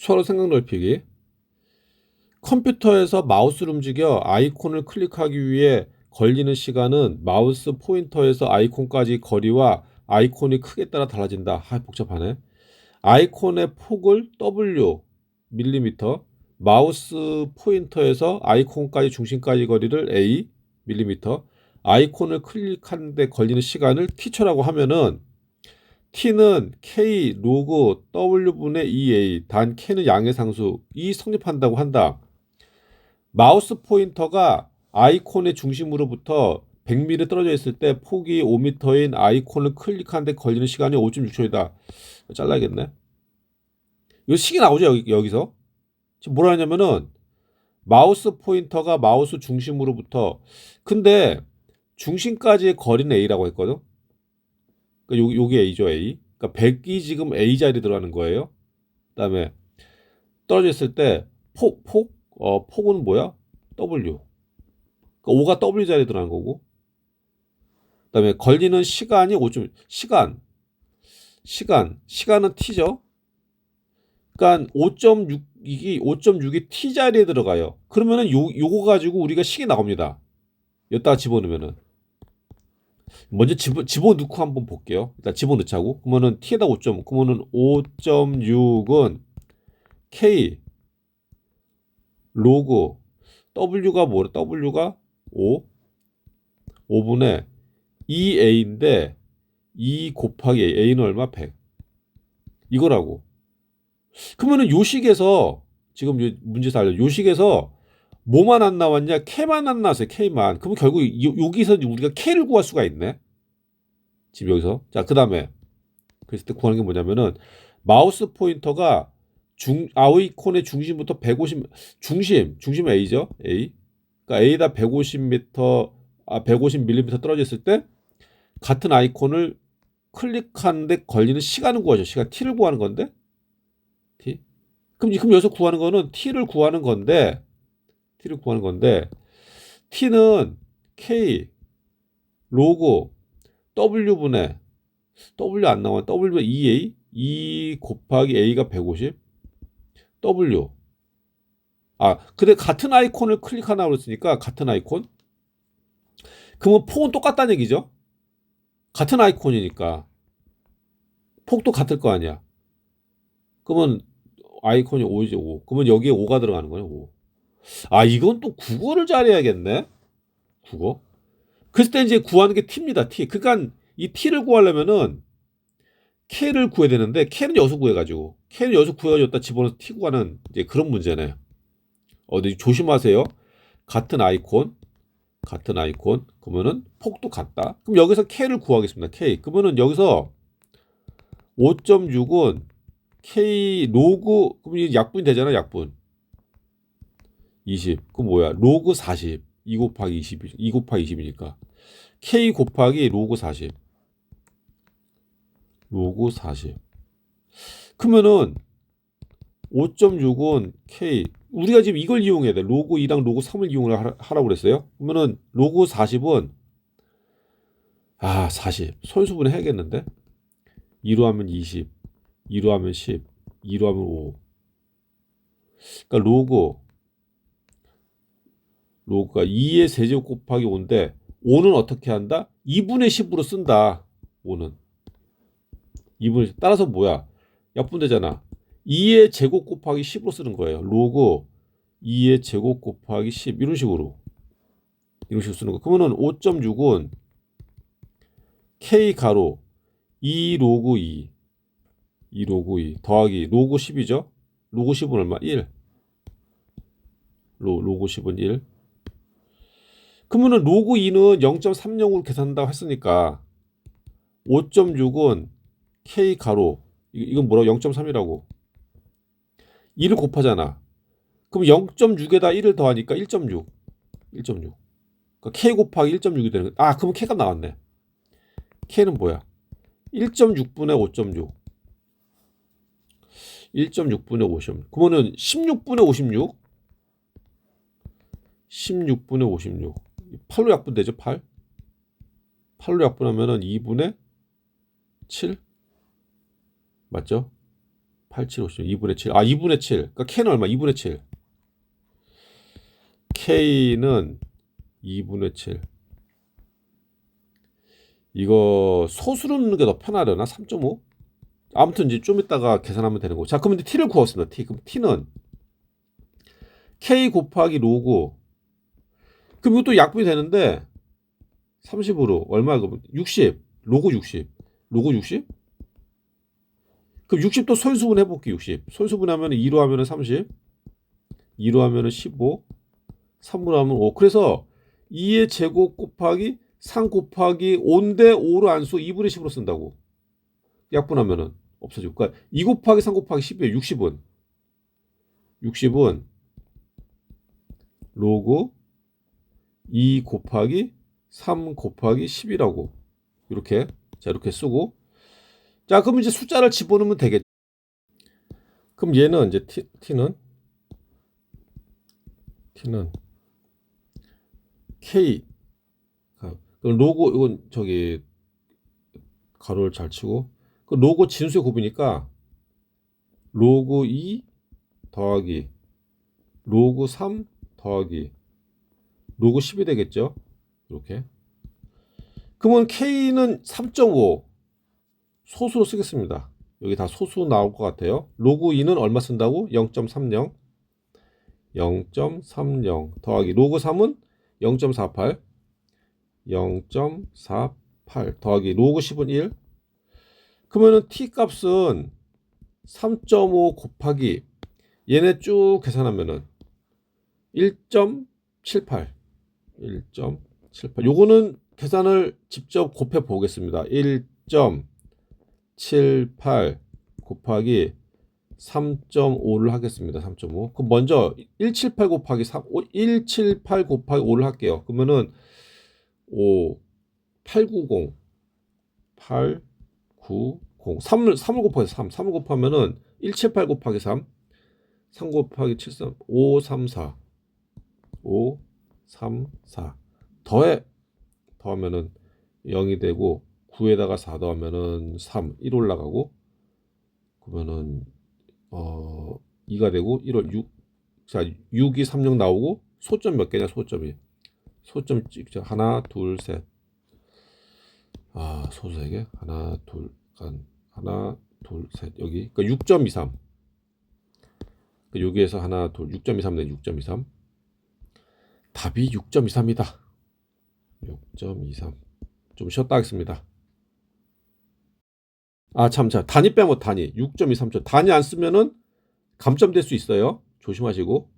수화로 생각 넓히기. 컴퓨터에서 마우스를 움직여 아이콘을 클릭하기 위해 걸리는 시간은 마우스 포인터에서 아이콘까지 거리와 아이콘이 크게 따라 달라진다. 아, 복잡하네. 아이콘의 폭을 W 밀리미터, 마우스 포인터에서 아이콘까지 중심까지 거리를 A 밀리미터, 아이콘을 클릭하는데 걸리는 시간을 t초라고 하면은 t는 k 로그 w분의 2a 단 k는 양의 상수 이 성립한다고 한다. 마우스 포인터가 아이콘의 중심으로부터 100mm 떨어져 있을 때 폭이 5m인 아이콘을 클릭하는데 걸리는 시간이 5.6초이다. 잘라야겠네. 이거 식이 나오죠 여기, 여기서. 지금 뭐라 하냐면은 마우스 포인터가 마우스 중심으로부터 근데 중심까지의 거리는 a라고 했거든. 그러니까 요, 요게 a죠 a. 그러니까 100이 지금 a 자리 들어가는 거예요. 그다음에 떨어져 있을 때 폭, 폭, 어, 폭은 뭐야? w. 그러니까 5가 w 자리 들어가는 거고. 그다음에 걸리는 시간이 5점 시간 시간 시간은 t죠. 그러니까 5.6 이게 5.6이 t 자리에 들어가요. 그러면은 요 요거 가지고 우리가 식이 나옵니다. 여기다가 집어넣으면은 먼저 집어 집어넣고 한번 볼게요. 일단 집어넣자고. 그러면은 t에다 5점. 그러면은 5.6은 k 로그 w가 뭐래? w가 5 5분의 2a인데 2 곱하기 a, a는 얼마? 100. 이거라고. 그러면은 요식에서 지금 요 문제에서 알려 요식에서 뭐만 안 나왔냐? K만 안 나왔어요. K만. 그럼 결국 요, 여기서 우리가 K를 구할 수가 있네. 지금 여기서. 자, 그 다음에 그랬을 때 구하는 게 뭐냐면은 마우스 포인터가 중 아이콘의 중심부터 150 중심, 중심 A죠. A. 그러니까 A다 150m 아 150mm 떨어져 있을 때 같은 아이콘을 클릭하는데 걸리는 시간을 구하죠. 시간 t를 구하는 건데 t. 그럼 그럼 여기서 구하는 거는 t를 구하는 건데 t를 구하는 건데 t는 k 로그 w분의 w 안 나와 w분의 2a 2 곱하기 a가 150 w. 아 근데 같은 아이콘을 클릭하나 그랬으니까 같은 아이콘. 그러면 폭은 똑같다는 얘기죠? 같은 아이콘이니까. 폭도 같을 거 아니야. 그러면 아이콘이 5이죠 5 그러면 여기에 5가 들어가는 거예요 5 아, 이건 또 국어를 잘해야겠네. 국어. 그랬을 때 이제 구하는 게 t입니다. t. 그러니까 이 t를 구하려면은 k를 구해야 되는데 k는 여기서 구해가지고 k는 여기서 구해가지고 집어넣어서 t 구하는 이제 그런 문제네. 어, 근 조심하세요. 같은 아이콘, 같은 아이콘. 그러면은 폭도 같다. 그럼 여기서 k를 구하겠습니다. k. 그러면은 여기서 5.6은 k 로그 그럼 이 약분이 되잖아, 약분. 20. 그 뭐야? 로그 40. 2 곱하기 20. 2 곱하기 20이니까. K 곱하기 로그 40. 로그 40. 그러면은 5.6은 K. 우리가 지금 이걸 이용해야 돼. 로그 2랑 로그 3을 이용을 하라고 그랬어요. 그러면은 로그 40은 아, 40. 손수분 해야겠는데? 2로 하면 20. 2로 하면 10. 2로 하면 5. 그러니까 로그 로그가 2의 세제곱 곱하기 5인데 5는 어떻게 한다? 2분의 10으로 쓴다. 5는. 2분의 10. 따라서 뭐야? 약분되잖아. 2의 제곱 곱하기 10으로 쓰는 거예요. 로그 2의 제곱 곱하기 10 이런 식으로. 이런 식으로 쓰는 거. 그러면은 5.6은 k 가로 2 로그 2 2 로그 2 더하기 로그 10이죠. 로그 10은 얼마? 1. 로, 로그 10은 1. 그러면은 로그 2는 0.30으로 계산한다고 했으니까 5.6은 K 가로 이건 뭐라고 0.3이라고 2를 곱하잖아. 그럼 0.6에다 1을 더하니까 1.6 1.6 그러니까 K 곱하기 1.6이 되는. 아 그러면 K가 나왔네. K는 뭐야? 1.6분의 5.6 1.6분의 50 그러면은 16분의 56 16분의 56 8로 약분되죠, 8. 8로 약분하면은 2분의 7. 맞죠? 87, 50, 2분의 7. 아, 2분의 7. 그러니까 K는 얼마? 2분의 7. K는 2분의 7. 이거 소수로 넣는 게 더 편하려나? 3.5? 아무튼 이제 좀 이따가 계산하면 되는 거고. 자, 그럼 이제 t를 구했습니다. t. 그럼 t는 k 곱하기 로그. 그럼 이것도 약분이 되는데 30으로 얼마 그러면 60. 로그 60. 로그 60? 그럼 60도 솔수분 해볼게 60. 솔수분 하면 2로 하면 30. 2로 하면 15. 3으로 하면 5. 그래서 2의 제곱 곱하기 3 곱하기 5인데 5로 안수 2분의 10으로 쓴다고. 약분하면은 없어지고. 그러니까 2 곱하기 3 곱하기 10이에요. 60은. 60은 로그 2 곱하기 3 곱하기 10이라고. 이렇게. 자, 이렇게 쓰고. 자, 그럼 이제 숫자를 집어넣으면 되겠죠. 그럼 얘는 이제 t, t는 t는 k 아, 그럼 로고 이건 저기 가로를 잘 치고 그 로고 진수의 곱이니까 로그 2 더하기 로그 3 더하기 로그 10이 되겠죠. 이렇게. 그러면 k는 3.5 소수로 쓰겠습니다. 여기 다 소수 나올 것 같아요. 로그 2는 얼마 쓴다고? 0.30 0.30 더하기 로그 3은 0.48 0.48 더하기 로그 10은 1 그러면은 t 값은 3.5 곱하기 얘네 쭉 계산하면은 1.78 1.78 요거는 계산을 직접 곱해 보겠습니다. 1.78 곱하기 3.5를 하겠습니다. 3.5. 그럼 먼저 178 곱하기 3, 178 곱하기 5를 할게요. 그러면은 5, 890, 8, 9, 0. 3을, 3을 곱하기 3. 3을 곱하면은 178 곱하기 3, 3 곱하기 7, 3, 5, 3, 4. 5, 3, 4. 더해, 더하면은 0이 되고, 9에다가 4 더하면은 3, 1 올라가고, 그러면은, 어, 2가 되고, 1월 6, 자, 6이 36 나오고, 소점 몇 개냐, 소점이. 소점 찍자. 하나, 둘, 셋. 아, 소수 세 개. 하나, 둘, 간. 하나, 둘, 셋. 여기. 그러니까 6.23. 그러니까 여기에서 하나, 둘, 6.23 네, 6.23. 답이 6.23이다. 6.23. 좀 쉬었다 하겠습니다. 아, 참, 자, 단위 빼면 단위. 6.23초. 단위 안 쓰면은 감점 될 수 있어요. 조심하시고.